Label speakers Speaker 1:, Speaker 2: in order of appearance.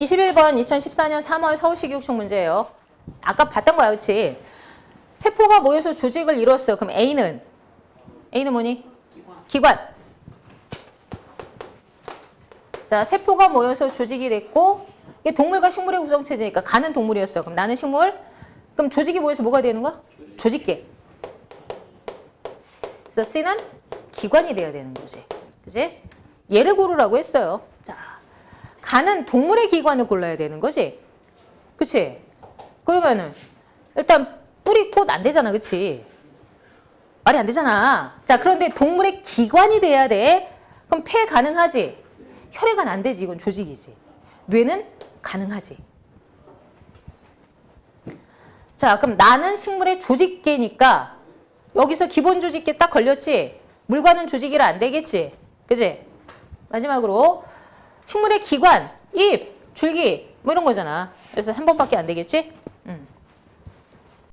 Speaker 1: 21번 2014년 3월 서울시 교육청 문제예요. 아까 봤던 거야, 그치? 세포가 모여서 조직을 이뤘어. 그럼 A는? A는 뭐니? 기관. 자, 세포가 모여서 조직이 됐고, 이게 동물과 식물의 구성체제니까 가는 동물이었어. 그럼 나는 식물? 그럼 조직이 모여서 뭐가 되는 거야? 조직계. 그래서 C는 기관이 돼야 되는 거지. 그지? 얘를 고르라고 했어요. 자, 가는 동물의 기관을 골라야 되는 거지. 그치? 그러면은, 일단, 뿌리, 꽃안 되잖아. 그치? 말이 안 되잖아. 자, 그런데 동물의 기관이 돼야 돼. 그럼 폐 가능하지? 혈액은 안 되지. 이건 조직이지. 뇌는 가능하지. 자, 그럼 나는 식물의 조직계니까 여기서 기본 조직계 딱 걸렸지? 물과는 조직이라 안 되겠지? 그지? 마지막으로 식물의 기관, 잎, 줄기 뭐 이런 거잖아. 그래서 한 번밖에 안 되겠지? 음.